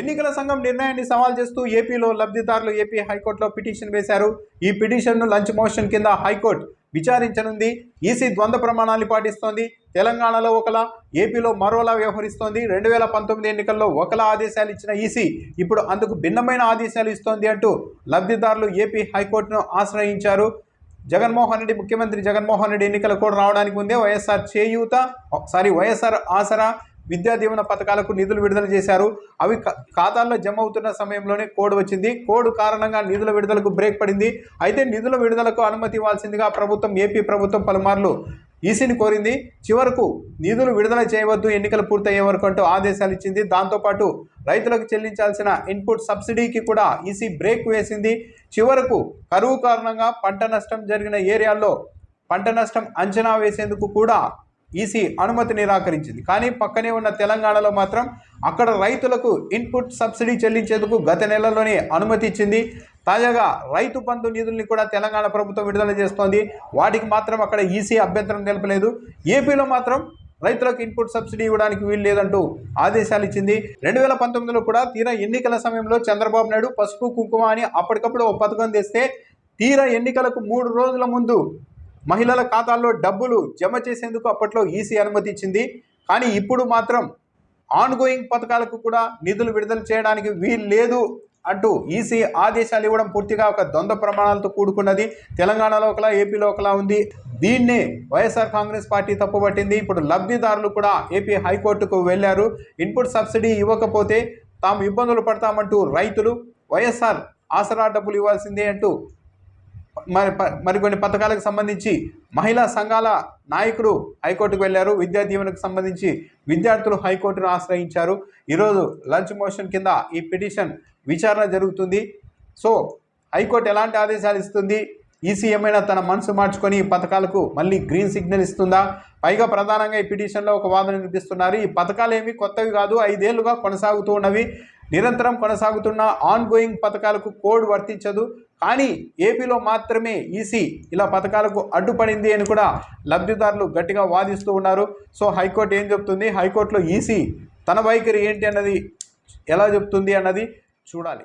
ఎన్నికల సంఘం నిర్ణయాన్ని సవాల్ చేస్తూ ఏపీలో లబ్ధిదారులు ఏపీ హైకోర్టులో పిటిషన్ వేశారు. ఈ పిటిషన్ను లంచ్ మోషన్ కింద హైకోర్టు విచారించనుంది. ఈసీ ద్వంద్వ ప్రమాణాన్ని పాటిస్తోంది. తెలంగాణలో ఒకలా ఏపీలో మరోలా వ్యవహరిస్తోంది. రెండు వేల పంతొమ్మిది ఎన్నికల్లో ఒకలా ఆదేశాలు ఇచ్చిన ఈసీ ఇప్పుడు అందుకు భిన్నమైన ఆదేశాలు ఇస్తోంది అంటూ లబ్ధిదారులు ఏపీ హైకోర్టును ఆశ్రయించారు. జగన్మోహన్ రెడ్డి ముఖ్యమంత్రి జగన్మోహన్ రెడ్డి ఎన్నికల కూడా రావడానికి ముందే YSR Cheyutha sorry YSR Asara Vidya Deevena పథకాలకు నిధులు విడుదల చేశారు. అవి ఖాతాల్లో జమ అవుతున్న సమయంలోనే కోడ్ వచ్చింది. కోడ్ కారణంగా నిధుల విడుదలకు బ్రేక్ పడింది. అయితే నిధుల విడుదలకు అనుమతి ఇవ్వాల్సిందిగా ప్రభుత్వం ఏపీ ప్రభుత్వం పలుమార్లు ఈసీని కోరింది. చివరకు నిధులు విడుదల చేయవద్దు ఎన్నికలు పూర్తయ్యే వరకు అంటూ ఆదేశాలు ఇచ్చింది. దాంతోపాటు రైతులకు చెల్లించాల్సిన ఇన్పుట్ సబ్సిడీకి కూడా ఈసీ బ్రేక్ వేసింది. చివరకు కరువు కారణంగా పంట నష్టం జరిగిన ఏరియాల్లో పంట నష్టం అంచనా వేసేందుకు కూడా ఈసీ అనుమతి నిరాకరించింది. కానీ పక్కనే ఉన్న తెలంగాణలో మాత్రం అక్కడ రైతులకు ఇన్పుట్ సబ్సిడీ చెల్లించేందుకు గత నెలలోనే అనుమతి ఇచ్చింది. తాజాగా రైతు బంధు నిధుల్ని కూడా తెలంగాణ ప్రభుత్వం విడుదల చేస్తోంది. వాటికి మాత్రం అక్కడ ఈసీ అభ్యంతరం తెలపలేదు ఏపీలో మాత్రం రైతులకు ఇన్పుట్ సబ్సిడీ ఇవ్వడానికి వీలు లేదంటూ ఆదేశాలు ఇచ్చింది. రెండు వేల పంతొమ్మిదిలో కూడా తీరా ఎన్నికల సమయంలో చంద్రబాబు నాయుడు పసుపు కుంకుమ అని అప్పటికప్పుడు ఓ పథకం తెస్తే తీరా ఎన్నికలకు మూడు రోజుల ముందు మహిళల ఖాతాల్లో డబ్బులు జమ చేసేందుకు అప్పట్లో ఈసీ అనుమతి ఇచ్చింది. కానీ ఇప్పుడు మాత్రం ఆన్గోయింగ్ పథకాలకు కూడా నిధులు విడుదల చేయడానికి వీలు లేదు అంటూ ఈసీ ఆదేశాలు ఇవ్వడం పూర్తిగా ఒక ద్వంద్వ ప్రమాణాలతో కూడుకున్నది. తెలంగాణలో ఒకలా ఏపీలో ఒకలా ఉంది. దీన్నే వైఎస్ఆర్ కాంగ్రెస్ పార్టీ తప్పుపట్టింది. ఇప్పుడు లబ్ధిదారులు కూడా ఏపీ హైకోర్టుకు వెళ్ళారు. ఇన్పుట్ సబ్సిడీ ఇవ్వకపోతే తాము ఇబ్బందులు పడతామంటూ రైతులు వైఎస్ఆర్ ఆసరా డబ్బులు ఇవ్వాల్సిందే అంటూ మరి ప- మరికొన్ని పథకాలకు సంబంధించి మహిళా సంఘాల నాయకులు హైకోర్టుకు వెళ్ళారు. విద్యా దీవెనకు సంబంధించి విద్యార్థులు హైకోర్టును ఆశ్రయించారు. ఈరోజు లంచ్ మోషన్ కింద ఈ పిటిషన్ విచారణ జరుగుతుంది. సో హైకోర్టు ఎలాంటి ఆదేశాలు ఇస్తుంది? ఈసీ ఏమైనా తన మనసు మార్చుకొని ఈ పథకాలకు మళ్ళీ గ్రీన్ సిగ్నల్ ఇస్తుందా? పైగా ప్రధానంగా ఈ పిటిషన్లో ఒక వాదన వినిపిస్తున్నారు. ఈ పథకాలు ఏమి కొత్తవి కాదు. ఐదేళ్ళుగా కొనసాగుతూ ఉన్నవి. నిరంతరం కొనసాగుతున్న ఆన్ గోయింగ్ పథకాలకు కోడ్ వర్తించదు. కానీ ఏపీలో మాత్రమే ఈసీ ఇలా పథకాలకు అడ్డుపడింది అని కూడా లబ్ధిదారులు గట్టిగా వాదిస్తూ ఉన్నారు. సో హైకోర్టు ఏం చెప్తుంది? హైకోర్టులో ఈసీ తన వైఖరి ఏంటి అన్నది ఎలా చెప్తుంది అన్నది చూడాలి.